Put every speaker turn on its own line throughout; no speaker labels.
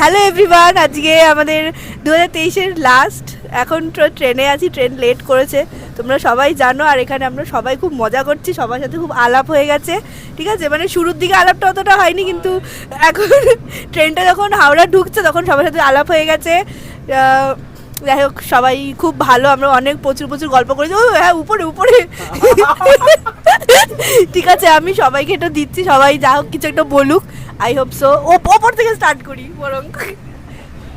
Hello everyone আজকে আমাদের দু হাজার তেইশের লাস্ট এখন ট্রেনে আছি ট্রেন লেট করেছে, তোমরা সবাই জানো, আর এখানে আমরা সবাই খুব মজা করছি, সবার সাথে খুব আলাপ হয়ে গেছে, ঠিক আছে? মানে শুরুর দিকে আলাপটা অতটা হয়নি, কিন্তু এখন ট্রেনটা যখন হাওড়া ঢুকছে, তখন সবার সাথে আলাপ হয়ে গেছে যাই হোক, সবাই খুব ভালো। আমরা অনেক প্রচুর প্রচুর গল্প করেছি। ও হ্যাঁ উপরে উপরে। ঠিক আছে, আমি সবাইকে একটু দিচ্ছি। সবাই যা হোক, কিছু একটা বলুক। আই হোপ সো ওপর থেকে স্টার্ট করি, বরং।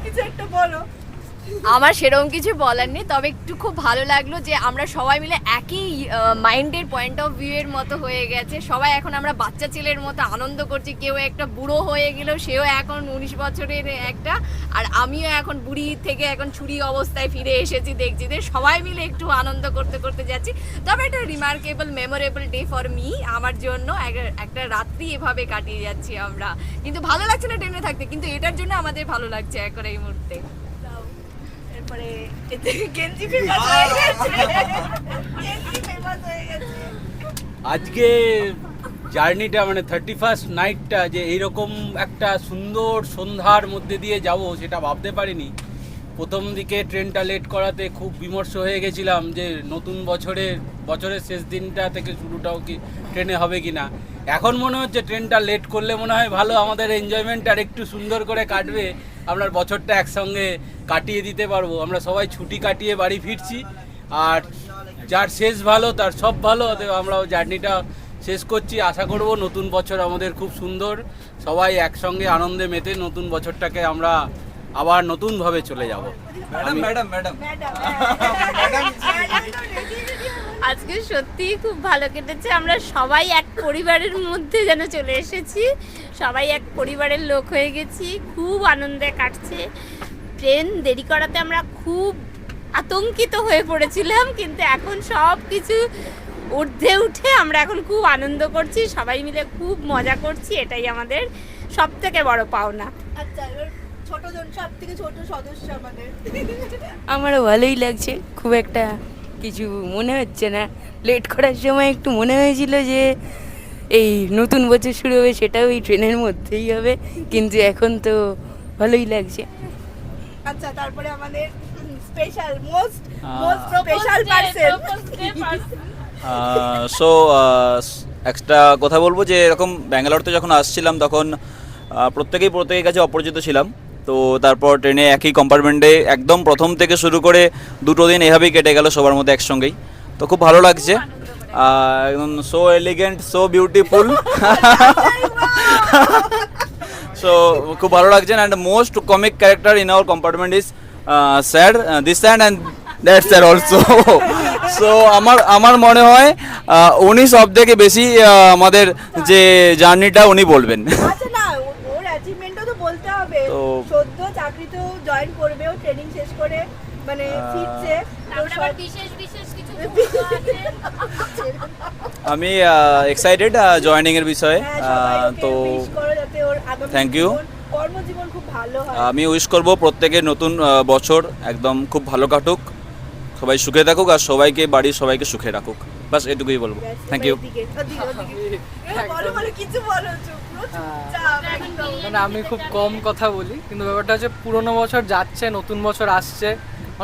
কিছু একটা বলো।
আমার সেরকম কিছু বলার নেই, তবে একটু খুব ভালো লাগল যে আমরা সবাই মিলে একই মাইন্ডের পয়েন্ট অফ ভিউ এর মতো হয়ে গেছে। সবাই এখন আমরা বাচ্চা ছেলের মতো আনন্দ করছি, কেউ একটা বুড়ো হয়ে গেল সেও এখন উনিশ বছরের একটা, আর আমিও এখন বুড়ি থেকে এখন ছুরি অবস্থায় ফিরে এসেছি, দেখছি যে সবাই মিলে একটু আনন্দ করতে করতে যাচ্ছি। তবে একটা remarkable memorable day for me আমার জন্য এক- একটা রাত্রি এভাবে কাটিয়ে যাচ্ছি আমরা। কিন্তু ভালো লাগছে না ট্রেনে থাকতে, কিন্তু এটার জন্য আমাদের ভালো লাগছে এখন এই মুহূর্তে।
দাও। গেঞ্জি ফেমাস হয়ে গেছে। গেঞ্জি ফেমাস হয়ে গেছে।
আজকে জার্নিটা মানে থার্টি ফার্স্ট নাইটটা যে এইরকম একটা সুন্দর সন্ধ্যার মধ্যে দিয়ে যাব সেটা ভাবতে পারিনি। প্রথম দিকে ট্রেনটা লেট করাতে খুব বিমর্ষ হয়ে গেছিলাম যে নতুন বছরের বছরের শেষ দিনটা থেকে শুরুটাও কি ট্রেনে হবে কি না এখন মনে হচ্ছে ট্রেনটা লেট করলে মনে হয় ভালো আমাদের এনজয়মেন্ট আর একটু সুন্দর করে কাটবে। আমরা বছরটা একসঙ্গে কাটিয়ে দিতে পারব। আমরা সবাই ছুটি কাটিয়ে বাড়ি ফিরছি। আর যার শেষ ভালো তার সব ভালো। আমরাও জার্নিটা শেষ করছি। আশা করব নতুন বছর আমাদের খুব সুন্দর। সবাই একসঙ্গে আনন্দে মেতে নতুন বছরটাকে আমরা আবার নতুনভাবে চলে যাব।
ম্যাডাম। Madam madam.
আজকে সত্যিই খুব ভালো কেটেছে। আমরা সবাই এক পরিবারের মধ্যে যেন চলে এসেছি। সবাই এক পরিবারের লোক হয়ে গেছি। খুব আনন্দে কাটছে। ট্রেন দেরি করাতে আমরা খুব আতঙ্কিত হয়ে পড়েছিলাম কিন্তু এখন সব কিছু ঊর্ধ্বে উঠে আমরা এখন খুব আনন্দ করছি। সবাই মিলে খুব মজা করছি। এটাই আমাদের সব থেকে বড় পাওনা।
আচ্ছা সব থেকে ছোট সদস্য আমাদের।
আমারও ভালোই লাগছে। খুব একটা কিছু মনে হচ্ছে না। লেট করার সময় একটু মনে হয়েছিল যে এই নতুন বছর শুরু হবে সেটাও এই ট্রেনের মধ্যেই হবে কিন্তু এখন তো ভালোই লাগছে।
আচ্ছা তারপরে আমাদের special most most special person
so একটা কথা বলব যে এরকম ব্যাঙ্গালোরতে যখন আসছিলাম তখন প্রত্যেকেই প্রত্যেকের কাছে অপরিচিত ছিলাম। তো তারপর ট্রেনে একই কম্পার্টমেন্টে একদম প্রথম থেকে শুরু করে দুটো দিন এভাবেই কেটে গেল সবার মধ্যে একসঙ্গেই। তো খুব ভালো লাগছে। একদম so elegant so beautiful so খুব ভালো লাগছে and most comic character in our compartment is sir this sand and that sir also so আমার আমার মনে হয় উনি সব থেকে বেশি আমাদের যে জার্নিটা উনি বলবেন
আচ্ছা না ও- ওর অ্যাচিভমেন্টও তো বলতে হবে
তো-
সদ্য চাকরিতেও জয়েন করবে ও ট্রেনিং শেষ করে মানে ফিরছে। তো সব-
বিশেষ বিশেষ কিছু
আমি এক্সাইটেড জয়েনিং এর বিষয়ে।
হ্যাঁ,
তো
ভালো হয়।
আমি উইশ করব প্রত্যেকের নতুন বছর একদম খুব ভালো কাটুক। সবাই সুখে থাকুক আর সবাইকে বাড়ির সবাইকে সুখে রাখুক। বাস এটুকুই বলব। থ্যাংক ইউ
মানে আমি খুব কম কথা বলি, কিন্তু ব্যাপারটা হচ্ছে পুরোনো বছর যাচ্ছে, নতুন বছর আসছে।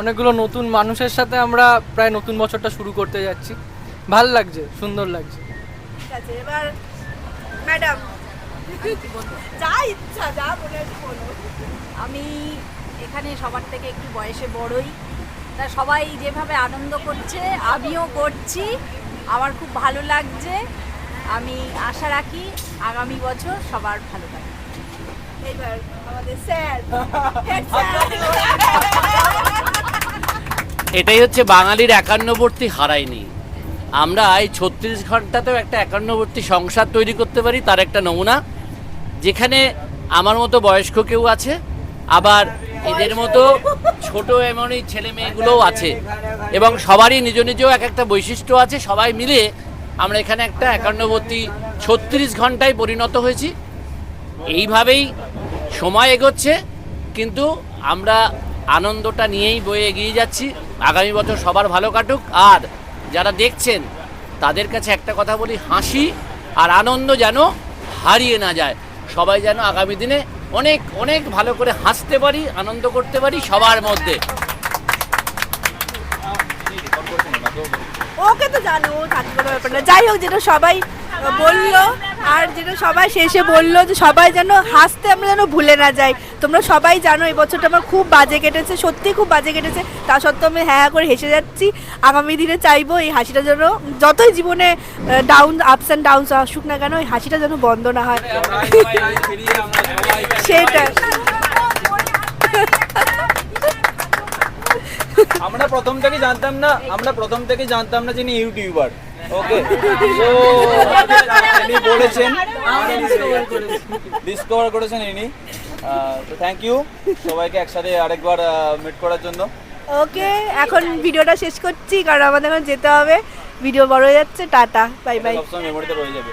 অনেকগুলো নতুন মানুষের সাথে আমরা প্রায় নতুন বছরটা শুরু করতে যাচ্ছি। ভালো লাগছে, সুন্দর লাগছে।
ঠিক আছে, এবার ম্যাডাম যা ইচ্ছা
আমি এখানে সবার থেকে একটু বয়সে বড়ই। তা সবাই যেভাবে আনন্দ করছে, আমিও করছি। আমার খুব ভালো লাগছে। আমি আশা রাখি আগামী বছর সবার ভালো
স্যার।
এটাই হচ্ছে বাঙালির একান্নবর্তী হারায়নি আমরা এই ছত্রিশ ঘন্টাতেও একটা একান্নবর্তী সংসার তৈরি করতে পারি, তার একটা নমুনা। যেখানে আমার মতো বয়স্ক কেউ আছে, আবার এদের মতো ছোট এমনই ছেলে মেয়েগুলোও আছে। এবং সবারই নিজ নিজেও এক একটা বৈশিষ্ট্য আছে, সবাই মিলে আমরা এখানে একটা একান্নবর্তী ছত্রিশ ঘন্টায় পরিণত হয়েছি। এইভাবেই সময় এগোচ্ছে, কিন্তু আমরা আনন্দটা নিয়েই বয়ে এগিয়ে যাচ্ছি। আগামী বছর সবার ভালো কাটুক। আর যারা দেখছেন, তাদের কাছে একটা কথা বলি, হাসি আর আনন্দ যেন হারিয়ে না যায়। সবাই যেন আগামী দিনে অনেক অনেক ভালো করে হাসতে পারি, আনন্দ করতে পারি সবার মধ্যে।
ওকে তো জানো ও থাকবে কোনো ব্যাপার না। যাই হোক যেটা সবাই বলল আর যেটা সবাই শেষে বলল যে সবাই যেন হাসতে আমরা যেন ভুলে না যাই। তোমরা সবাই জানো এই বছরটা আমার খুব বাজে কেটেছে সত্যি খুব বাজে কেটেছে। তা সত্ত্বেও আমি হ্যাঁ হ্যাঁ করে হেসে যাচ্ছি। আগামী দিনে চাইব এই হাসিটা যেন যতই জীবনে ডাউন আপস অ্যান্ড ডাউনস আসুক না কেন এই হাসিটা যেন বন্ধ না হয়। সেটা
আমরা প্রথম থেকে জানতাম না আমরা প্রথম থেকে জানতাম না যিনি ইউটিউবার। ওকে তো ইনি বলেছেন ডিসকভার করেছেন ইনি। তো থ্যাংক ইউ সবাইকে একসাথে আরেকবার মিট করার জন্য।
ওকে এখন ভিডিওটা শেষ করছি কারণ আমাদের এখন যেতে হবে। ভিডিও বড় হয়ে যাচ্ছে টাটা বাই বাই
সব সময় মেমোরিতে রয়ে যাবে।